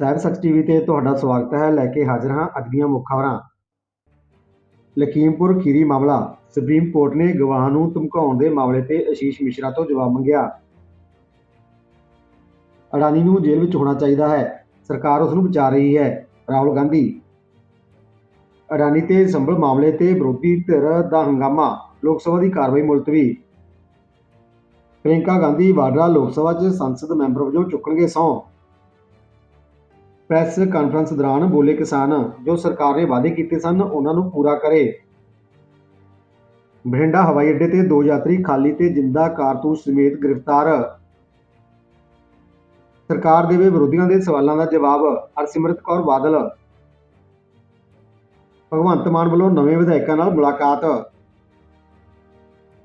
ਸਾਹਿਬ ਸੱਚ ਟੀਵੀ ਤੇ ਤੁਹਾਡਾ ਸਵਾਗਤ ਹੈ। ਲੈ ਕੇ ਹਾਜ਼ਰ ਹਾਂ ਅੱਜ ਦੀਆਂ ਮੁੱਖ ਖਬਰਾਂ। ਲਖੀਮਪੁਰ ਖੀਰੀ ਮਾਮਲਾ। ਸੁਪਰੀਮ ਕੋਰਟ ਨੇ ਗਵਾਹ ਨੂੰ ਧਮਕਾਉਣ ਦੇ ਮਾਮਲੇ ਤੇ ਅਸ਼ੀਸ਼ ਮਿਸ਼ਰਾ ਤੋਂ ਜਵਾਬ ਮੰਗਿਆ। ਅਡਾਨੀ ਨੂੰ ਜੇਲ੍ਹ ਵਿੱਚ ਹੋਣਾ ਚਾਹੀਦਾ ਹੈ। ਸਰਕਾਰ ਉਸ ਨੂੰ ਬਚਾ ਰਹੀ ਹੈ। ਰਾਹੁਲ ਗਾਂਧੀ। ਅਡਾਨੀ ਤੇ ਸੰਭਲ ਮਾਮਲੇ ਤੇ ਵਿਰੋਧੀ ਧਿਰ ਦਾ ਹੰਗਾਮਾ। ਲੋਕ ਸਭਾ ਦੀ ਕਾਰਵਾਈ ਮੁਲਤਵੀ। ਪ੍ਰਿਯੰਕਾ ਗਾਂਧੀ ਵਾਡਰਾ ਲੋਕ ਸਭਾ 'ਚ ਸੰਸਦ ਮੈਂਬਰ ਵਜੋਂ ਚੁੱਕਣਗੇ ਸਹੁੰ। ਪ੍ਰੈਸ ਕਾਨਫਰੰਸ ਦੌਰਾਨ ਬੋਲੇ ਕਿਸਾਨ ਜੋ ਸਰਕਾਰ ਨੇ ਵਾਅਦੇ ਕੀਤੇ ਸਨ, ਉਹਨਾਂ ਨੂੰ ਪੂਰਾ ਕਰੇ। ਬਠਿੰਡਾ ਹਵਾਈ ਅੱਡੇ ਤੇ ਦੋ ਯਾਤਰੀ ਖਾਲੀ ਤੇ ਜਿੰਦਾ ਕਾਰਤੂਸ ਸਮੇਤ ਗ੍ਰਿਫਤਾਰ। ਸਰਕਾਰ ਦੇਵੇ ਵਿਰੋਧੀਆਂ ਦੇ ਸਵਾਲਾਂ ਦਾ ਜਵਾਬ ਹਰਸਿਮਰਤ ਕੌਰ ਬਾਦਲ। ਭਗਵੰਤ ਮਾਨ ਵੱਲੋਂ ਨਵੇਂ ਵਿਧਾਇਕਾਂ ਨਾਲ ਮੁਲਾਕਾਤ।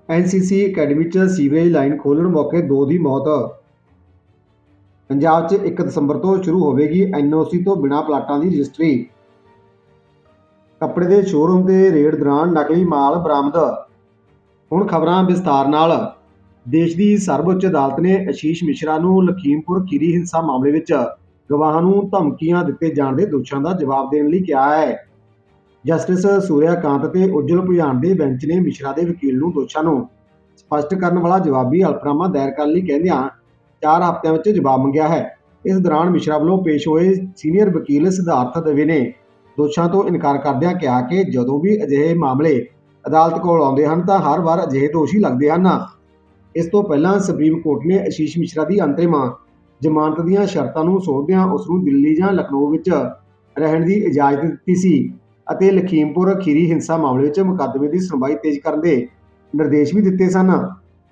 ਐਨਸੀਸੀ ਅਕੈਡਮੀ 'ਚ ਸੀਵਰੇਜ ਲਾਈਨ ਖੋਲ੍ਹਣ ਮੌਕੇ ਦੋ ਦੀ ਮੌਤ। ਪੰਜਾਬ 'ਚ 1 ਦਸੰਬਰ ਤੋਂ ਸ਼ੁਰੂ ਹੋਵੇਗੀ ਐਨਓਸੀ ਤੋਂ ਬਿਨਾਂ ਪਲਾਟਾਂ ਦੀ ਰਜਿਸਟਰੀ। ਕੱਪੜੇ ਦੇ ਸ਼ੋਰੂਮ ਤੇ ਰੇਡ ਦੌਰਾਨ ਨਕਲੀ ਮਾਲ ਬਰਾਮਦ। ਹੁਣ ਖਬਰਾਂ ਵਿਸਤਾਰ ਨਾਲ। ਦੇਸ਼ ਦੀ ਸਰਵਉੱਚ ਅਦਾਲਤ ਨੇ ਅਸ਼ੀਸ਼ ਮਿਸ਼ਰਾ ਨੂੰ ਲਖੀਮਪੁਰ ਖੀਰੀ ਹਿੰਸਾ ਮਾਮਲੇ ਵਿੱਚ ਗਵਾਹਾਂ ਨੂੰ ਧਮਕੀਆਂ ਦਿੱਤੇ ਜਾਣ ਦੇ ਦੋਸ਼ਾਂ ਦਾ ਜਵਾਬ ਦੇਣ ਲਈ ਕਿਹਾ ਹੈ। ਜਸਟਿਸ ਸੂਰਿਆ ਕਾਂਤ ਤੇ ਉਜਲ ਭੁਜਾਨ ਦੇ ਬੈਂਚ ਨੇ ਮਿਸ਼ਰਾ ਦੇ ਵਕੀਲ ਨੂੰ ਦੋਸ਼ਾਂ ਨੂੰ ਸਪਸ਼ਟ ਕਰਨ ਵਾਲਾ ਜਵਾਬੀ ਹਲਫਨਾਮਾ ਦਾਇਰ ਕਰਨ ਲਈ ਕਹਿੰਦਿਆਂ ਚਾਰ ਹਫ਼ਤਿਆਂ ਵਿੱਚ ਜਵਾਬ ਮੰਗਿਆ ਹੈ। ਇਸ ਦੌਰਾਨ ਮਿਸ਼ਰਾ ਵੱਲੋਂ ਪੇਸ਼ ਹੋਏ ਸੀਨੀਅਰ ਵਕੀਲ ਸਿਧਾਰਥ ਦਵੇ ਨੇ ਦੋਸ਼ਾਂ ਤੋਂ ਇਨਕਾਰ ਕਰਦਿਆਂ ਕਿਹਾ ਕਿ ਜਦੋਂ ਵੀ ਅਜਿਹੇ ਮਾਮਲੇ ਅਦਾਲਤ ਕੋਲ ਆਉਂਦੇ ਹਨ ਤਾਂ ਹਰ ਵਾਰ ਅਜਿਹੇ ਦੋਸ਼ੀ ਲੱਗਦੇ ਹਨ। ਇਸ ਤੋਂ ਪਹਿਲਾਂ ਸੁਪਰੀਮ ਕੋਰਟ ਨੇ ਅਸ਼ੀਸ਼ ਮਿਸ਼ਰਾ ਦੀ ਅੰਤਰਿਮ ਜ਼ਮਾਨਤ ਦੀਆਂ ਸ਼ਰਤਾਂ ਨੂੰ ਸੋਧਦਿਆਂ ਉਸ ਨੂੰ ਦਿੱਲੀ ਜਾਂ ਲਖਨਊ ਵਿੱਚ ਰਹਿਣ ਦੀ ਇਜਾਜ਼ਤ ਦਿੱਤੀ ਸੀ ਅਤੇ ਲਖੀਮਪੁਰ ਖੀਰੀ ਹਿੰਸਾ ਮਾਮਲੇ ਵਿੱਚ ਮੁਕੱਦਮੇ ਦੀ ਸੁਣਵਾਈ ਤੇਜ਼ ਕਰਨ ਦੇ ਨਿਰਦੇਸ਼ ਵੀ ਦਿੱਤੇ ਸਨ।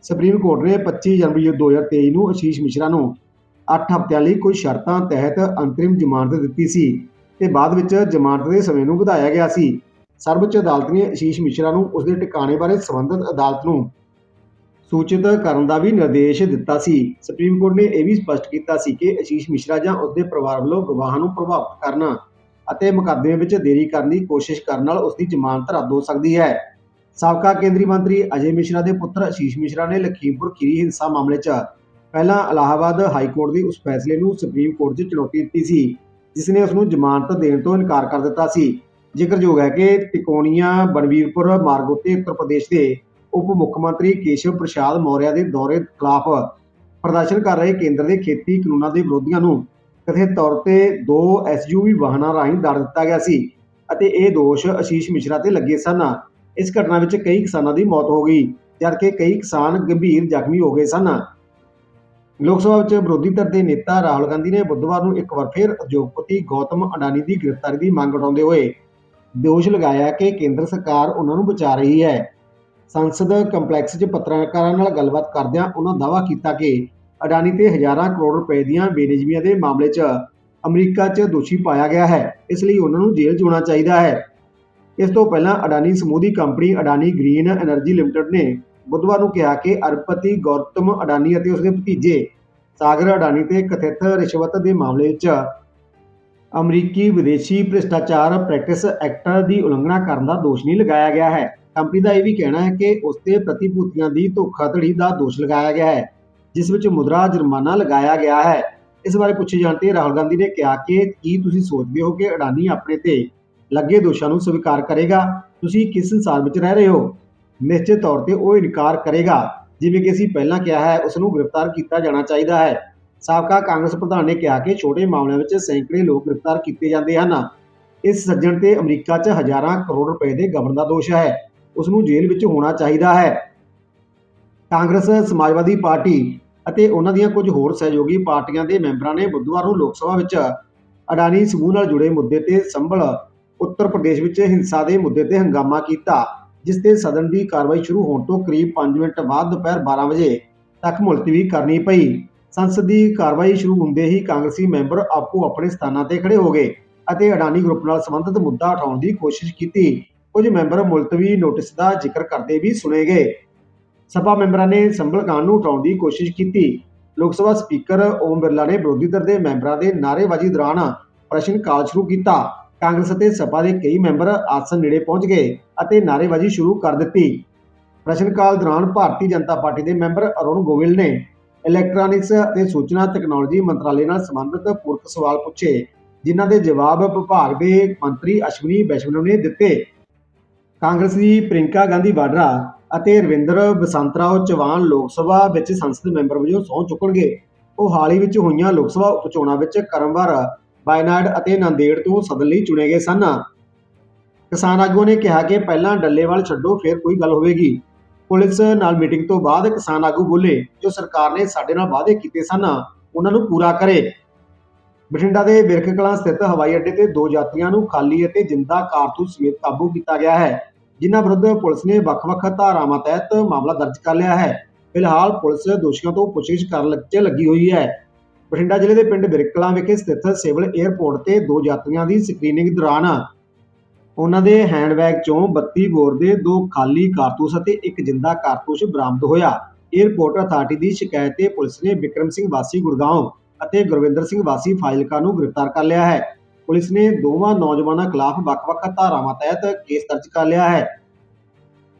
ਸੁਪਰੀਮ ਕੋਰਟ ਨੇ 25 ਜਨਵਰੀ 2023 ਨੂੰ ਅਸ਼ੀਸ਼ ਮਿਸ਼ਰਾ ਨੂੰ 8 ਹਫ਼ਤਿਆਂ ਲਈ ਕੁਝ ਸ਼ਰਤਾਂ ਤਹਿਤ ਅੰਤਰਿਮ ਜ਼ਮਾਨਤ ਦਿੱਤੀ ਸੀ ਤੇ ਬਾਅਦ ਵਿੱਚ ਜ਼ਮਾਨਤ ਦੇ ਸਮੇਂ ਨੂੰ ਵਧਾਇਆ ਗਿਆ ਸੀ। ਸਰਵਉੱਚ ਅਦਾਲਤ ਨੇ ਅਸ਼ੀਸ਼ ਮਿਸ਼ਰਾ ਨੂੰ ਉਸ ਦੇ ਟਿਕਾਣੇ ਬਾਰੇ ਸੰਬੰਧਿਤ ਅਦਾਲਤ ਨੂੰ ਸੂਚਿਤ ਕਰਨ ਦਾ ਵੀ ਨਿਰਦੇਸ਼ ਦਿੱਤਾ ਸੀ। ਸੁਪਰੀਮ ਕੋਰਟ ਨੇ ਇਹ ਵੀ ਸਪਸ਼ਟ ਕੀਤਾ ਸੀ ਕਿ ਆਸ਼ੀਸ਼ ਮਿਸ਼ਰਾ ਜਾਂ ਉਸ ਦੇ ਪਰਿਵਾਰ ਵੱਲੋਂ ਗਵਾਹਾਂ ਨੂੰ ਪ੍ਰਭਾਵਿਤ ਕਰਨ ਅਤੇ ਮੁਕੱਦਮੇ ਵਿੱਚ ਦੇਰੀ ਕਰਨ ਦੀ ਕੋਸ਼ਿਸ਼ ਕਰਨ ਨਾਲ ਉਸ ਦੀ ਜ਼ਮਾਨਤ ਰੱਦ ਹੋ ਸਕਦੀ ਹੈ। ਸਾਬਕਾ ਕੇਂਦਰੀ ਮੰਤਰੀ ਅਜੇ ਮਿਸ਼ਰਾ ਦੇ ਪੁੱਤਰ ਅਸ਼ੀਸ਼ ਮਿਸ਼ਰਾ ਨੇ ਲਖੀਮਪੁਰ ਖੀਰੀ ਹਿੰਸਾ ਮਾਮਲੇ 'ਚ ਪਹਿਲਾਂ ਇਲਾਹਾਬਾਦ ਹਾਈ ਕੋਰਟ ਦੀ ਉਸ ਫੈਸਲੇ ਨੂੰ ਸੁਪਰੀਮ ਕੋਰਟ 'ਚ ਚੁਣੌਤੀ ਦਿੱਤੀ ਸੀ ਜਿਸ ਨੇ ਉਸ ਨੂੰ ਜ਼ਮਾਨਤ ਦੇਣ ਤੋਂ ਇਨਕਾਰ ਕਰ ਦਿੱਤਾ ਸੀ। ਜ਼ਿਕਰਯੋਗ ਹੈ ਕਿ ਤਿਕੋਣੀਆ, ਬਨਵੀਰਪੁਰ ਮਾਰਗ ਉੱਤੇ ਉੱਤਰ ਪ੍ਰਦੇਸ਼ ਦੇ ਉਪ ਮੁੱਖ ਮੰਤਰੀ ਕੇਸ਼ਵ ਪ੍ਰਸ਼ਾਦ ਮੌਰਿਆ ਦੇ ਦੌਰੇ ਖਿਲਾਫ ਪ੍ਰਦਰਸ਼ਨ ਕਰ ਰਹੇ ਕੇਂਦਰ ਦੇ ਖੇਤੀ ਕਾਨੂੰਨਾਂ ਦੇ ਵਿਰੋਧੀਆਂ ਨੂੰ ਕਥਿਤ ਤੌਰ ਤੇ ਦੋ ਐਸਯੂਵੀ ਵਾਹਨਾਂ ਰਾਹੀਂ ਦੜ ਦਿੱਤਾ ਗਿਆ ਸੀ ਅਤੇ ਇਹ ਦੋਸ਼ ਅਸ਼ੀਸ਼ ਮਿਸ਼ਰਾ ਤੇ ਲੱਗੇ ਸਨ। ਇਸ ਘਟਨਾ ਵਿੱਚ ਕਈ ਕਿਸਾਨਾਂ ਦੀ ਮੌਤ ਹੋ ਗਈ ਜਦਕਿ ਕਈ ਕਿਸਾਨ ਗੰਭੀਰ ਜ਼ਖਮੀ ਹੋ ਗਏ ਸਨ। ਲੋਕ ਸਭਾ ਵਿੱਚ ਵਿਰੋਧੀ ਧਿਰ ਦੇ ਨੇਤਾ ਰਾਹੁਲ ਗਾਂਧੀ ਨੇ ਬੁੱਧਵਾਰ ਨੂੰ ਇੱਕ ਵਾਰ ਫਿਰ ਉਦਯੋਗਪਤੀ ਗੌਤਮ ਅਡਾਨੀ ਦੀ ਗ੍ਰਿਫਤਾਰੀ ਦੀ ਮੰਗ ਉਠਾਉਂਦੇ ਹੋਏ ਦੋਸ਼ ਲਗਾਇਆ ਕਿ ਕੇਂਦਰ ਸਰਕਾਰ ਉਹਨਾਂ ਨੂੰ ਬਚਾ ਰਹੀ ਹੈ। ਸੰਸਦ ਕੰਪਲੈਕਸ 'ਚ ਪੱਤਰਕਾਰਾਂ ਨਾਲ ਗੱਲਬਾਤ ਕਰਦਿਆਂ ਉਹਨਾਂ ਦਾਅਵਾ ਕੀਤਾ ਕਿ ਅਡਾਨੀ ਤੇ ਹਜ਼ਾਰਾਂ ਕਰੋੜ ਰੁਪਏ ਦੀਆਂ ਬੇਨਿਯਮੀਆਂ ਦੇ ਮਾਮਲੇ 'ਚ ਅਮਰੀਕਾ 'ਚ ਦੋਸ਼ੀ ਪਾਇਆ ਗਿਆ ਹੈ, ਇਸ ਲਈ ਉਹਨਾਂ ਨੂੰ ਜੇਲ੍ਹ 'ਚ ਹੋਣਾ ਚਾਹੀਦਾ ਹੈ। ਇਸ ਤੋਂ ਪਹਿਲਾਂ ਅਡਾਨੀ ਸਮੂਹ ਦੀ company Adani green energy limited ਨੇ ਬੁੱਧਵਾਰ ਨੂੰ ਕਿਹਾ ਕਿ ਅਰਬਪਤੀ ਗੌਤਮ ਅਡਾਨੀ ਅਤੇ ਉਸਦੇ ਭਤੀਜੇ ਸਾਗਰ ਅਡਾਨੀ ਤੇ ਕਥਿਤ ਰਿਸ਼ਵਤ ਦੇ ਮਾਮਲੇ ਵਿੱਚ ਅਮਰੀਕੀ ਵਿਦੇਸ਼ੀ ਭ੍ਰਿਸ਼ਟਾਚਾਰ ਪ੍ਰੈਕਟਿਸ ਐਕਟ ਦੀ ਉਲੰਘਣਾ ਕਰਨ ਦਾ ਦੋਸ਼ ਨਹੀਂ ਲਗਾਇਆ ਗਿਆ ਹੈ। ਕੰਪਨੀ ਦਾ ਇਹ ਵੀ ਕਹਿਣਾ ਹੈ ਕਿ ਉਸ ਪ੍ਰਤੀਭੂਤੀਆਂ ਦੀ ਧੋਖਾਧੜੀ ਦਾ ਦੋਸ਼ ਲਗਾਇਆ ਗਿਆ ਹੈ, ਜਿਸ ਵਿੱਚ ਮੁਦਰਾ ਜੁਰਮਾਨਾ ਲਗਾਇਆ ਗਿਆ ਹੈ। ਇਸ ਬਾਰੇ ਪੁੱਛੇ ਜਾਣ ਤੇ ਰਾਹੁਲ ਗਾਂਧੀ ਨੇ ਕਿਹਾ ਕਿ ਕੀ ਤੁਸੀਂ ਸੋਚਦੇ ਹੋ ਕਿ ਅਡਾਨੀ ਆਪਣੇ ਤੇ ਲੱਗੇ ਦੋਸ਼ਾਂ ਨੂੰ ਸਵੀਕਾਰ ਕਰੇਗਾ। ਤੁਸੀਂ ਕਿਸ ਸੰਸਾਰ ਵਿੱਚ ਰਹਿ ਰਹੇ ਹੋ? ਨਿਸ਼ਚਿਤ ਤੌਰ ਤੇ ਉਹ ਇਨਕਾਰ ਕਰੇਗਾ। ਜਿਵੇਂ ਕਿ ਅਸੀਂ ਪਹਿਲਾਂ ਕਿਹਾ ਹੈ ਉਸ ਨੂੰ ਗ੍ਰਿਫਤਾਰ ਕੀਤਾ ਜਾਣਾ ਚਾਹੀਦਾ ਹੈ। ਸਾਬਕਾ ਕਾਂਗਰਸ ਪ੍ਰਧਾਨ ਨੇ ਕਿਹਾ ਕਿ ਛੋਟੇ ਮਾਮਲਿਆਂ ਵਿੱਚ ਸੈਂਕੜੇ ਲੋਕ ਗ੍ਰਿਫਤਾਰ ਕੀਤੇ ਜਾਂਦੇ ਹਨ। ਇਸ ਸੱਜਣ ਤੇ ਅਮਰੀਕਾ 'ਚ ਹਜ਼ਾਰਾਂ ਕਰੋੜ ਰੁਪਏ ਦੇ ਗਬਨ ਦਾ ਦੋਸ਼ ਹੈ। ਉਸ ਨੂੰ ਜੇਲ੍ਹ ਵਿੱਚ ਹੋਣਾ ਚਾਹੀਦਾ ਹੈ। ਕਾਂਗਰਸ, ਸਮਾਜਵਾਦੀ ਪਾਰਟੀ ਅਤੇ ਉਹਨਾਂ ਦੀਆਂ ਕੁਝ ਹੋਰ ਸਹਿਯੋਗੀ ਪਾਰਟੀਆਂ ਦੇ ਮੈਂਬਰਾਂ ਨੇ ਬੁੱਧਵਾਰ ਨੂੰ ਲੋਕ ਸਭਾ ਵਿੱਚ ਅਡਾਨੀ ਸਮੂਹ ਨਾਲ ਜੁੜੇ ਮੁੱਦੇ ਤੇ ਸੰਭਲ ਉੱਤਰ ਪ੍ਰਦੇਸ਼ ਵਿੱਚ ਹਿੰਸਾ ਦੇ ਮੁੱਦੇ ਤੇ ਹੰਗਾਮਾ ਕੀਤਾ, ਜਿਸ ਤੇ ਸਦਨ ਦੀ ਕਾਰਵਾਈ ਸ਼ੁਰੂ ਹੋਣ ਤੋਂ ਕਰੀਬ 5 ਮਿੰਟ ਬਾਅਦ ਦੁਪਹਿਰ 12 ਵਜੇ ਤੱਕ ਮੁਲਤਵੀ ਕਰਨੀ ਪਈ। ਸੰਸਦ ਦੀ ਕਾਰਵਾਈ ਸ਼ੁਰੂ ਹੁੰਦੇ ਹੀ ਕਾਂਗਰਸੀ ਮੈਂਬਰ ਆਪੋ ਆਪਣੇ ਸਥਾਨਾਂ ਤੇ ਖੜੇ ਹੋ ਗਏ ਅਤੇ ਅਡਾਨੀ ਗਰੁੱਪ ਨਾਲ ਸੰਬੰਧਿਤ ਮੁੱਦਾ ਉਠਾਉਣ ਦੀ ਕੋਸ਼ਿਸ਼ ਕੀਤੀ। ਕੁਝ ਮੈਂਬਰ ਮੁਲਤਵੀ ਨੋਟਿਸ ਦਾ ਜ਼ਿਕਰ ਕਰਦੇ ਵੀ ਸੁਣੇ ਗਏ। ਸਭਾ ਮੈਂਬਰਾਂ ਨੇ ਸੰਭਲ ਕਾਨੂੰਨ ਨੂੰ ਉਠਾਉਣ ਦੀ ਕੋਸ਼ਿਸ਼ ਕੀਤੀ। ਲੋਕ ਸਭਾ ਸਪੀਕਰ ਓਮ ਬਿਰਲਾ ਨੇ ਵਿਰੋਧੀ ਧਿਰ ਦੇ ਮੈਂਬਰਾਂ ਦੇ ਨਾਅਰੇਬਾਜ਼ੀ ਦੌਰਾਨ ਪ੍ਰਸ਼ਨ ਕਾਲ ਸ਼ੁਰੂ ਕੀਤਾ। ਕਾਂਗਰਸ ਅਤੇ ਸਪਾ ਦੇ ਕਈ ਮੈਂਬਰ ਆਸਨ ਨੇੜੇ ਪਹੁੰਚ ਗਏ ਅਤੇ ਨਾਅਰੇਬਾਜ਼ੀ ਸ਼ੁਰੂ ਕਰ ਦਿੱਤੀ। ਪ੍ਰਸ਼ਨਕਾਲ ਦੌਰਾਨ ਭਾਰਤੀ ਜਨਤਾ ਪਾਰਟੀ ਦੇ ਮੈਂਬਰ ਅਰੁਣ ਗੋਇਲ ਨੇ ਇਲੈਕਟ੍ਰੋਨਿਕਸ ਅਤੇ ਸੂਚਨਾ ਤਕਨਾਲੋਜੀ ਮੰਤਰਾਲੇ ਨਾਲ ਸੰਬੰਧਿਤ ਪੂਰਕ ਸਵਾਲ ਪੁੱਛੇ, ਜਿਨ੍ਹਾਂ ਦੇ ਜਵਾਬ ਵਿਭਾਗ ਦੇ ਮੰਤਰੀ ਅਸ਼ਵਨੀ ਵੈਸ਼ਨਵ ਨੇ ਦਿੱਤੇ। ਕਾਂਗਰਸ ਦੀ ਪ੍ਰਿੰਕਾ ਗਾਂਧੀ ਵਾਡਰਾ ਅਤੇ ਰਵਿੰਦਰ ਬਸੰਤਰਾਓ ਚੌਹਾਨ ਲੋਕ ਸਭਾ ਵਿੱਚ ਸੰਸਦ ਮੈਂਬਰ ਵਜੋਂ ਸਹੁੰ ਚੁੱਕਣਗੇ। ਉਹ ਹਾਲ ਹੀ ਵਿੱਚ ਹੋਈਆਂ ਲੋਕ ਸਭਾ ਉਪ ਚੋਣਾਂ ਵਿੱਚ ਕਰਮਵਾਰ ਵਾਇਨਾਡ ਅਤੇ ਨਾਂਦੇੜ ਤੋਂ ਸਦਨ ਲਈ ਚੁਣੇ ਗਏ ਸਨ। ਕਿਸਾਨ ਆਗੂਆਂ ਨੇ ਕਿਹਾ ਕਿ ਪਹਿਲਾਂ ਡੱਲੇਵਾਲ ਛੱਡੋ, ਫਿਰ ਕੋਈ ਗੱਲ ਹੋਵੇਗੀ। ਪੁਲਿਸ ਨਾਲ ਮੀਟਿੰਗ ਤੋਂ ਬਾਅਦ ਕਿਸਾਨ ਆਗੂ ਬੋਲੇ, ਜੋ ਸਰਕਾਰ ਨੇ ਸਾਡੇ ਨਾਲ ਵਾਅਦੇ ਕੀਤੇ ਸਨ, ਉਹਨਾਂ ਨੂੰ ਪੂਰਾ ਕਰੇ। ਬਠਿੰਡਾ ਦੇ ਬਿਰਕ ਕਲਾਂ ਸਥਿਤ ਹਵਾਈ ਅੱਡੇ ਤੇ ਦੋ ਯਾਤਰੀਆਂ ਨੂੰ ਖਾਲੀ ਅਤੇ ਜਿੰਦਾ ਕਾਰਤੂਸ ਸਮੇਤ ਕਾਬੂ ਕੀਤਾ ਗਿਆ ਹੈ, ਜਿਨ੍ਹਾਂ ਵਿਰੁੱਧ ਪੁਲਿਸ ਨੇ ਵੱਖ-ਵੱਖ ਧਾਰਾਵਾਂ ਤਹਿਤ ਮਾਮਲਾ ਦਰਜ ਕਰ ਲਿਆ ਹੈ। ਫਿਲਹਾਲ ਪੁਲਿਸ ਦੋਸ਼ੀਆਂ ਤੋਂ ਪੁੱਛਗਿੱਛ ਕਰਨ ਲੱਗ- 'ਚ ਲੱਗੀ ਹੋਈ ਹੈ। ਬਠਿੰਡਾ ਜ਼ਿਲ੍ਹੇ ਦੇ ਪਿੰਡ ਬਿਰਕਲਾਂ ਵਿਖੇ ਸਥਿਤ ਸਿਵਲ 에ਅਰਪੋਰਟ ਤੇ ਦੋ ਯਾਤਰੀਆਂ ਦੀ ਸਕਰੀਨਿੰਗ ਦੌਰਾਨ ਉਹਨਾਂ ਦੇ ਹੈਂਡਬੈਗ ਚੋਂ 32 ਬੋਰ ਦੇ ਦੋ ਖਾਲੀ ਕਾਰਤੂਸ ਅਤੇ ਇੱਕ ਜਿੰਦਾ ਕਾਰਤੂਸ ਬਰਾਮਦ ਹੋਇਆ। 에ਅਰਪੋਰਟ ਅਥਾਰਟੀ ਦੀ ਸ਼ਿਕਾਇਤ ਤੇ ਪੁਲਿਸ ਨੇ ਵਿਕਰਮ ਸਿੰਘ ਵਾਸੀ ਗੁੜਗਾਉਂ ਅਤੇ ਗੁਰਵਿੰਦਰ ਸਿੰਘ ਵਾਸੀ ਫਾਜ਼ਿਲਕਾ ਨੂੰ ਗ੍ਰਿਫਤਾਰ ਕਰ ਲਿਆ ਹੈ। ਪੁਲਿਸ ਨੇ ਦੋਵਾਂ ਨੌਜਵਾਨਾਂ ਖਿਲਾਫ ਵੱਖ-ਵੱਖ ਧਾਰਾਵਾਂ ਤਹਿਤ ਕੇਸ ਦਰਜ ਕਰ ਲਿਆ ਹੈ।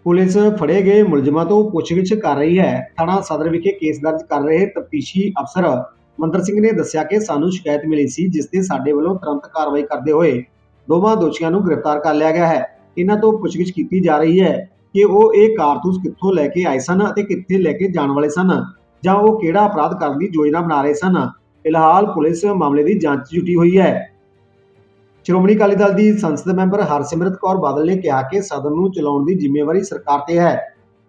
ਪੁਲਿਸ ਫੜੇ ਗਏ ਮੁਲਜ਼ਮਾਂ ਤੋਂ ਪੁੱਛਗਿੱਛ ਕਰ ਰਹੀ ਹੈ। ਥਾਣਾ ਸਦਰ ਵਿਖੇ ਕੇਸ ਦਰਜ ਕਰ ਰਹੇ ਤਫਤੀਸ਼ੀ ਅਫਸਰ ਮੰਦਰ ਸਿੰਘ ਨੇ ਦੱਸਿਆ ਕਿ ਸਾਨੂੰ ਸ਼ਿਕਾਇਤ ਮਿਲੀ ਸੀ, ਜਿਸ ਤੇ ਸਾਡੇ ਵੱਲੋਂ ਤੁਰੰਤ ਕਾਰਵਾਈ ਕਰਦੇ ਹੋਏ ਦੋਵਾਂ ਦੋਸ਼ੀਆਂ ਨੂੰ ਗ੍ਰਿਫਤਾਰ ਕਰ ਲਿਆ ਗਿਆ ਹੈ। ਇਹਨਾਂ ਤੋਂ ਪੁੱਛਗਿੱਛ ਕੀਤੀ ਜਾ ਰਹੀ ਹੈ ਕਿ ਉਹ ਇਹ ਕਾਰਤੂਸ ਕਿੱਥੋਂ ਲੈ ਕੇ ਆਏ ਸਨ ਅਤੇ ਕਿੱਥੇ ਲੈ ਕੇ ਜਾਣ ਵਾਲੇ ਸਨ, ਜਾਂ ਉਹ ਕਿਹੜਾ ਅਪਰਾਧ ਕਰਨ ਦੀ ਯੋਜਨਾ ਬਣਾ ਰਹੇ ਸਨ। ਫਿਲਹਾਲ ਪੁਲਿਸ ਮਾਮਲੇ ਦੀ ਜਾਂਚ ਜੁਟੀ ਹੋਈ ਹੈ। ਸ਼੍ਰੋਮਣੀ ਅਕਾਲੀ ਦਲ ਦੀ ਸੰਸਦ ਮੈਂਬਰ ਹਰਸਿਮਰਤ ਕੌਰ ਬਾਦਲ ਨੇ ਕਿਹਾ ਕਿ ਸਦਨ ਨੂੰ ਚਲਾਉਣ ਦੀ ਜ਼ਿੰਮੇਵਾਰੀ ਸਰਕਾਰ ਤੇ ਹੈ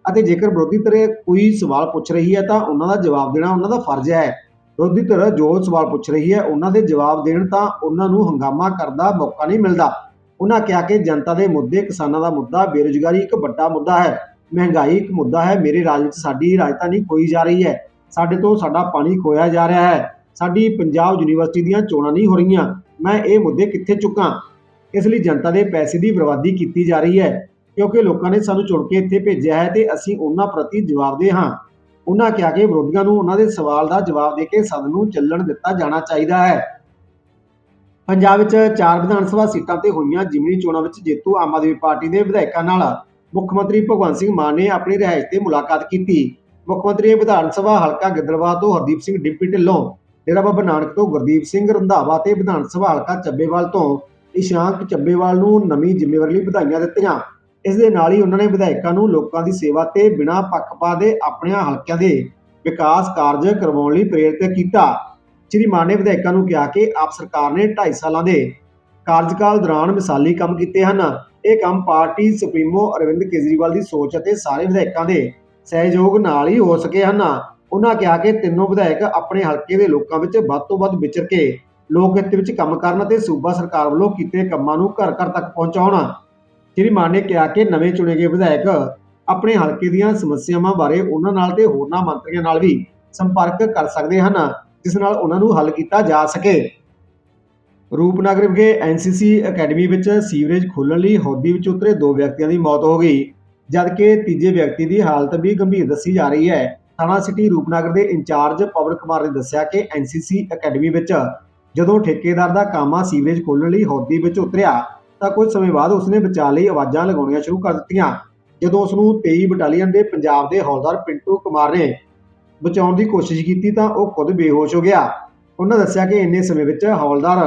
ਅਤੇ ਜੇਕਰ ਵਿਰੋਧੀ ਧਿਰ ਕੋਈ ਸਵਾਲ ਪੁੱਛ ਰਹੀ ਹੈ ਤਾਂ ਉਹਨਾਂ ਦਾ ਜਵਾਬ ਦੇਣਾ ਉਹਨਾਂ ਦਾ ਫਰਜ਼ ਹੈ। ਵਿਰੋਧੀ ਧਿਰ ਜੋ ਸਵਾਲ ਪੁੱਛ ਰਹੀ ਹੈ, ਉਹਨਾਂ ਦੇ ਜਵਾਬ ਦੇਣ ਤਾਂ ਉਹਨਾਂ ਨੂੰ ਹੰਗਾਮਾ ਕਰਨ ਦਾ ਮੌਕਾ ਨਹੀਂ ਮਿਲਦਾ। ਉਹਨਾਂ ਕਿਹਾ ਕਿ ਜਨਤਾ ਦੇ ਮੁੱਦੇ, ਕਿਸਾਨਾਂ ਦਾ ਮੁੱਦਾ, ਬੇਰੁਜ਼ਗਾਰੀ ਇੱਕ ਵੱਡਾ ਮੁੱਦਾ ਹੈ। ਮਹਿੰਗਾਈ ਇੱਕ ਮੁੱਦਾ ਹੈ। ਮੇਰੇ ਰਾਜ ਵਿੱਚ ਸਾਡੀ ਰਾਜਧਾਨੀ ਖੋਈ ਜਾ ਰਹੀ ਹੈ। ਸਾਡੇ ਤੋਂ ਸਾਡਾ ਪਾਣੀ ਖੋਇਆ ਜਾ ਰਿਹਾ ਹੈ। ਸਾਡੀ ਪੰਜਾਬ ਯੂਨੀਵਰਸਿਟੀ ਦੀਆਂ ਚੋਣਾਂ ਨਹੀਂ ਹੋ ਰਹੀਆਂ। ਮੈਂ ਇਹ ਮੁੱਦੇ ਕਿੱਥੇ ਚੁੱਕਾਂ? ਇਸ ਲਈ ਜਨਤਾ ਦੇ ਪੈਸੇ ਦੀ ਬਰਬਾਦੀ ਕੀਤੀ ਜਾ ਰਹੀ ਹੈ, ਕਿਉਂਕਿ ਲੋਕਾਂ ਨੇ ਸਾਨੂੰ ਚੁਣ ਕੇ ਇੱਥੇ ਭੇਜਿਆ ਹੈ ਤੇ ਅਸੀਂ ਉਹਨਾਂ ਪ੍ਰਤੀ ਜਵਾਬਦੇ ਹਾਂ। ਉਨ੍ਹਾਂ ਕਿਹਾ ਕਿ ਵਿਰੋਧੀਆਂ ਨੂੰ ਉਨ੍ਹਾਂ ਦੇ ਸਵਾਲ ਦਾ ਜਵਾਬ ਦੇ ਕੇ ਸਦਨ ਨੂੰ ਚੱਲਣ ਦਿੱਤਾ ਜਾਣਾ ਚਾਹੀਦਾ ਹੈ। ਪੰਜਾਬ ਵਿੱਚ ਚਾਰ ਵਿਧਾਨ ਸਭਾ ਸੀਟਾਂ ਤੇ ਹੋਈਆਂ ਜਿਮਨੀ ਚੋਣਾਂ ਵਿੱਚ ਜੇਤੂ ਆਮ ਆਦਮੀ ਪਾਰਟੀ ਦੇ ਵਿਧਾਇਕਾਂ ਨਾਲ ਮੁੱਖ ਮੰਤਰੀ ਭਗਵੰਤ ਸਿੰਘ ਮਾਨ ਨੇ ਆਪਣੀ ਰਿਹਾਇਸ਼ ਤੇ ਮੁਲਾਕਾਤ ਕੀਤੀ। ਮੁੱਖ ਮੰਤਰੀ ਨੇ ਵਿਧਾਨ ਸਭਾ ਹਲਕਾ ਗਿੱਦੜਬਾਹਾ ਤੋਂ ਹਰਦੀਪ ਸਿੰਘ ਡਿੰਪੀ ਢਿੱਲੋਂ, ਡੇਰਾ ਬਾਬਾ ਨਾਨਕ ਤੋਂ ਗੁਰਦੀਪ ਸਿੰਘ ਰੰਧਾਵਾ ਤੇ ਵਿਧਾਨ ਸਭਾ ਹਲਕਾ ਚੱਬੇਵਾਲ ਤੋਂ ਇਸ਼ਾਂਕ ਚੱਬੇਵਾਲ ਨੂੰ ਨਵੀਂ ਜ਼ਿੰਮੇਵਾਰੀ ਲਈ ਵਧਾਈਆਂ ਦਿੱਤੀਆਂ। ਇਸ ਦੇ ਨਾਲ ਹੀ ਉਹਨਾਂ ਨੇ ਵਿਧਾਇਕਾਂ ਨੂੰ ਲੋਕਾਂ ਦੀ ਸੇਵਾ ਤੇ ਬਿਨਾਂ ਪੱਖਪਾਤ ਦੇ ਆਪਣੀਆਂ ਹਲਕਿਆਂ ਦੇ ਵਿਕਾਸ ਕਾਰਜ ਕਰਵਾਉਣ ਲਈ ਪ੍ਰੇਰਿਤ ਕੀਤਾ। ਸ਼੍ਰੀ ਮਾਨ ਨੇ ਵਿਧਾਇਕਾਂ ਨੂੰ ਕਿਹਾ ਕਿ ਆਪ ਸਰਕਾਰ ਨੇ 2.5 ਸਾਲਾਂ ਦੇ ਕਾਰਜਕਾਲ ਦੌਰਾਨ ਮਿਸਾਲੀ ਕੰਮ ਕੀਤੇ ਹਨ। ਇਹ ਕੰਮ ਪਾਰਟੀ ਸੁਪਰੀਮੋ ਅਰਵਿੰਦ ਕੇਜਰੀਵਾਲ ਦੀ ਸੋਚ ਅਤੇ ਸਾਰੇ ਵਿਧਾਇਕਾਂ ਦੇ ਸਹਿਯੋਗ ਨਾਲ ਹੀ ਹੋ ਸਕੇ ਹਨ। ਉਹਨਾਂ ਕਿਹਾ ਕਿ ਤਿੰਨੋਂ ਵਿਧਾਇਕ ਆਪਣੇ ਹਲਕੇ ਦੇ ਲੋਕਾਂ ਵਿੱਚ ਵੱਧ ਤੋਂ ਵੱਧ ਵਿਚਰ ਕੇ ਲੋਕ ਹਿੱਤ ਵਿੱਚ ਕੰਮ ਕਰਨ ਅਤੇ ਸੂਬਾ ਸਰਕਾਰ ਵੱਲੋਂ ਕੀਤੇ ਕੰਮਾਂ ਨੂੰ ਘਰ ਘਰ ਤੱਕ ਪਹੁੰਚਾਉਣ। ਸ਼੍ਰੀ ਮਾਨ ਨੇ ਕਿਹਾ ਕਿ ਨਵੇਂ ਚੁਣੇ ਗਏ ਵਿਧਾਇਕ ਆਪਣੇ ਹਲਕੇ ਦੀਆਂ ਸਮੱਸਿਆਵਾਂ ਬਾਰੇ ਉਹਨਾਂ ਨਾਲ ਤੇ ਹੋਰਨਾਂ ਮੰਤਰੀਆਂ ਨਾਲ ਵੀ ਸੰਪਰਕ ਕਰ ਸਕਦੇ ਹਨ, ਜਿਸ ਨਾਲ ਉਹਨਾਂ ਨੂੰ ਹੱਲ ਕੀਤਾ ਜਾ ਸਕੇ। ਰੂਪਨਗਰ ਵਿਖੇ ਐਨਸੀਸੀ ਅਕੈਡਮੀ ਵਿੱਚ ਸੀਵਰੇਜ ਖੋਲ੍ਹਣ ਲਈ ਹੌਦੀ ਵਿੱਚ ਉਤਰੇ ਦੋ ਵਿਅਕਤੀਆਂ ਦੀ ਮੌਤ ਹੋ ਗਈ, ਜਦਕਿ ਤੀਜੇ ਵਿਅਕਤੀ ਦੀ ਹਾਲਤ ਵੀ ਗੰਭੀਰ ਦੱਸੀ ਜਾ ਰਹੀ ਹੈ। ਥਾਣਾ ਸਿਟੀ ਰੂਪਨਗਰ ਦੇ ਇੰਚਾਰਜ ਪਵਨ ਕੁਮਾਰ ਨੇ ਦੱਸਿਆ ਕਿ ਐਨਸੀਸੀ ਅਕੈਡਮੀ ਵਿੱਚ ਜਦੋਂ ਠੇਕੇਦਾਰ ਦਾ ਕਾਮਾ ਸੀਵਰੇਜ ਖੋਲ੍ਹਣ ਲਈ ਹੌਦੀ ਵਿੱਚ ਉਤਰਿਆ ਤਾਂ ਕੁਝ ਸਮੇਂ ਬਾਅਦ ਉਸਨੇ ਬਚਾਅ ਲਈ ਆਵਾਜ਼ਾਂ ਲਗਾਉਣੀਆਂ ਸ਼ੁਰੂ ਕਰ ਦਿੱਤੀਆਂ, ਜਦੋਂ ਉਸ ਨੂੰ 23 ਬਟਾਲੀਅਨ ਦੇ ਪੰਜਾਬ ਦੇ ਹੌਲਦਾਰ ਪਿੰਟੂ ਕੁਮਾਰ ਨੇ ਬਚਾਉਣ ਦੀ ਕੋਸ਼ਿਸ਼ ਕੀਤੀ ਤਾਂ ਉਹ ਖੁਦ ਬੇਹੋਸ਼ ਹੋ ਗਿਆ। ਉਹਨਾਂ ਦੱਸਿਆ ਕਿ ਇੰਨੇ ਸਮੇਂ ਵਿੱਚ ਹੌਲਦਾਰ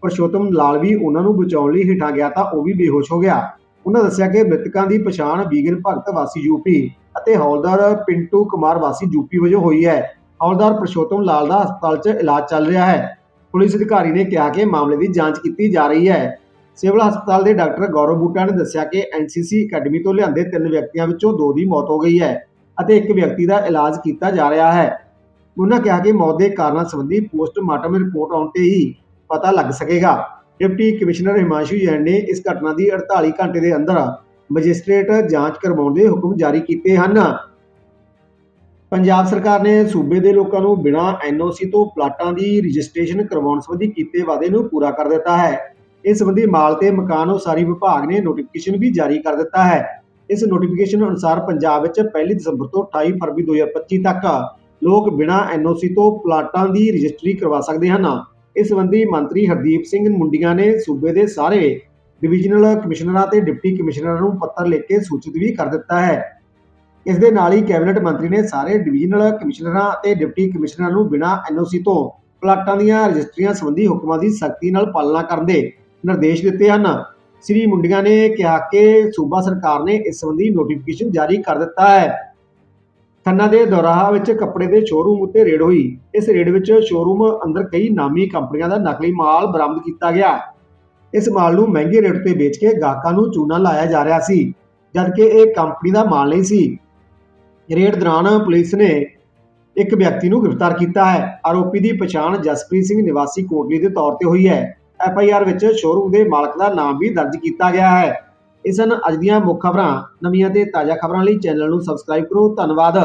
ਪਰਸ਼ੋਤਮ ਲਾਲ ਵੀ ਉਹਨਾਂ ਨੂੰ ਬਚਾਉਣ ਲਈ ਹੇਠਾਂ ਗਿਆ ਤਾਂ ਉਹ ਵੀ ਬੇਹੋਸ਼ ਹੋ ਗਿਆ। ਉਹਨਾਂ ਦੱਸਿਆ ਕਿ ਮ੍ਰਿਤਕਾਂ ਦੀ ਪਛਾਣ ਬੀਗਨ ਭਗਤ ਵਾਸੀ ਯੂਪੀ ਅਤੇ ਹੌਲਦਾਰ ਪਿੰਟੂ ਕੁਮਾਰ ਵਾਸੀ ਯੂਪੀ ਵਜੋਂ ਹੋਈ ਹੈ। ਹੌਲਦਾਰ ਪਰਸ਼ੋਤਮ ਲਾਲ ਦਾ ਹਸਪਤਾਲ 'ਚ ਇਲਾਜ ਚੱਲ ਰਿਹਾ ਹੈ। ਪੁਲਿਸ ਅਧਿਕਾਰੀ ਨੇ ਕਿਹਾ ਕਿ ਮਾਮਲੇ ਦੀ ਜਾਂਚ ਕੀਤੀ ਜਾ ਰਹੀ ਹੈ। ਸਿਵਲ ਹਸਪਤਾਲ ਦੇ ਡਾਕਟਰ ਗੌਰਵ ਬੂਟਾ ਨੇ ਦੱਸਿਆ ਕਿ ਐਨਸੀਸੀ ਅਕੈਡਮੀ ਤੋਂ ਲਿਆਂਦੇ ਤਿੰਨ ਵਿਅਕਤੀਆਂ ਵਿੱਚੋਂ ਦੋ ਦੀ ਮੌਤ ਹੋ ਗਈ ਹੈ ਅਤੇ ਇੱਕ ਵਿਅਕਤੀ ਦਾ ਇਲਾਜ ਕੀਤਾ ਜਾ ਰਿਹਾ ਹੈ। ਉਹਨਾਂ ਕਿਹਾ ਕਿ ਮੌਤ ਦੇ ਕਾਰਨਾਂ ਸੰਬੰਧੀ ਪੋਸਟਮਾਰਟਮ ਰਿਪੋਰਟ ਆਉਣ ਤੇ ਹੀ ਪਤਾ ਲੱਗ ਸਕੇਗਾ। ਡਿਪਟੀ ਕਮਿਸ਼ਨਰ ਹਿਮਾਂਸ਼ੂ ਜੈਨ ਨੇ ਇਸ ਘਟਨਾ ਦੀ 48 ਘੰਟੇ ਦੇ ਅੰਦਰ ਮੈਜਿਸਟ੍ਰੇਟ ਜਾਂਚ ਕਰਵਾਉਣ ਦੇ ਹੁਕਮ ਜਾਰੀ ਕੀਤੇ ਹਨ। ਪੰਜਾਬ ਸਰਕਾਰ ਨੇ ਸੂਬੇ ਦੇ ਲੋਕਾਂ ਨੂੰ ਬਿਨਾਂ ਐਨਓਸੀ ਤੋਂ ਪਲਾਟਾਂ ਦੀ ਰਜਿਸਟ੍ਰੇਸ਼ਨ ਕਰਵਾਉਣ ਸੰਬੰਧੀ ਕੀਤੇ ਵਾਅਦੇ ਨੂੰ ਪੂਰਾ ਕਰ ਦਿੱਤਾ ਹੈ। ਇਸ ਸੰਬੰਧੀ ਮਾਲ ਤੇ ਮਕਾਨ ਉਸਾਰੀ ਵਿਭਾਗ ਨੇ ਨੋਟੀਫਿਕੇਸ਼ਨ ਵੀ ਜਾਰੀ ਕਰ ਦਿੱਤਾ ਹੈ। ਇਸ ਨੋਟੀਫਿਕੇਸ਼ਨ ਅਨੁਸਾਰ ਪੰਜਾਬ ਵਿੱਚ 1 ਦਸੰਬਰ ਤੋਂ 28 ਫਰਵਰੀ 2025 ਤੱਕ ਲੋਕ ਬਿਨਾਂ ਐਨਓਸੀ ਤੋਂ ਪਲਾਟਾਂ ਦੀ ਰਜਿਸਟਰੀ ਕਰਵਾ ਸਕਦੇ ਹਨ। ਇਸ ਸੰਬੰਧੀ ਮੰਤਰੀ ਹਰਦੀਪ ਸਿੰਘ ਮੁੰਡੀਆਂ ਨੇ ਸੂਬੇ ਦੇ ਸਾਰੇ ਡਿਵੀਜ਼ਨਲ ਕਮਿਸ਼ਨਰਾਂ ਤੇ ਡਿਪਟੀ ਕਮਿਸ਼ਨਰਾਂ ਨੂੰ ਪੱਤਰ ਲਿਖ ਕੇ ਸੂਚਿਤ ਵੀ ਕਰ ਦਿੱਤਾ ਹੈ। ਇਸ ਦੇ ਨਾਲ ਹੀ ਕੈਬਨਿਟ ਮੰਤਰੀ ਨੇ ਸਾਰੇ ਡਿਵੀਜ਼ਨਲ ਕਮਿਸ਼ਨਰਾਂ ਅਤੇ ਡਿਪਟੀ ਕਮਿਸ਼ਨਰਾਂ ਨੂੰ ਬਿਨਾਂ ਐਨਓਸੀ ਤੋਂ ਪਲਾਟਾਂ ਦੀਆਂ ਰਜਿਸਟਰੀਆਂ ਸੰਬੰਧੀ ਹੁਕਮਾਂ ਦੀ ਸਖਤੀ ਨਾਲ ਪਾਲਣਾ ਕਰਨ ਦੇ ਨਿਰਦੇਸ਼ ਦਿੱਤੇ ਹਨ। ਸ੍ਰੀ ਮੁੰਡੀਆਂ ਨੇ ਕਿਹਾ ਕਿ ਸੂਬਾ ਸਰਕਾਰ ਨੇ ਇਸ ਸੰਬੰਧੀ ਨੋਟੀਫਿਕੇਸ਼ਨ ਜਾਰੀ ਕਰ ਦਿੱਤਾ ਹੈ। ਖੰਨਾ ਦੇ ਦੌਰਾਹਾ ਵਿੱਚ ਕੱਪੜੇ ਦੇ ਸ਼ੋਰੂਮ ਉੱਤੇ ਰੇਡ ਹੋਈ। ਇਸ ਰੇਡ ਵਿੱਚ ਸ਼ੋਰੂਮ ਅੰਦਰ ਕਈ ਨਾਮੀ ਕੰਪਨੀਆਂ ਦਾ ਨਕਲੀ ਮਾਲ ਬਰਾਮਦ ਕੀਤਾ ਗਿਆ। ਇਸ ਮਾਲ ਨੂੰ ਮਹਿੰਗੇ ਰੇਟ ਤੇ ਵੇਚ ਕੇ ਗਾਹਕਾਂ ਨੂੰ ਚੂਨਾ ਲਾਇਆ ਜਾ ਰਿਹਾ ਸੀ, ਜਦਕਿ ਇਹ ਕੰਪਨੀ ਦਾ ਮਾਲ ਨਹੀਂ ਸੀ। ਰੇਡ ਦੌਰਾਨ ਪੁਲਿਸ ਨੇ ਇੱਕ ਵਿਅਕਤੀ ਨੂੰ ਗ੍ਰਿਫਤਾਰ ਕੀਤਾ ਹੈ। ਆਰੋਪੀ ਦੀ ਪਛਾਣ ਜਸਪ੍ਰੀਤ ਸਿੰਘ ਨਿਵਾਸੀ ਕੋਟਲੀ ਦੇ ਤੌਰ ਤੇ ਹੋਈ ਹੈ। ਐਫ ਆਈ ਆਰ ਵਿੱਚ ਸ਼ੋਰੂਮ ਦੇ ਮਾਲਕ ਦਾ ਨਾਮ ਵੀ ਦਰਜ ਕੀਤਾ ਗਿਆ ਹੈ। ਇਸ ਹਨ ਅੱਜ ਦੀਆਂ ਮੁੱਖ ਖਬਰਾਂ, ਨਵੀਆਂ ਤੇ ਤਾਜ਼ਾ ਖਬਰਾਂ ਲਈ ਚੈਨਲ ਨੂੰ ਸਬਸਕ੍ਰਾਈਬ ਕਰੋ। ਧੰਨਵਾਦ।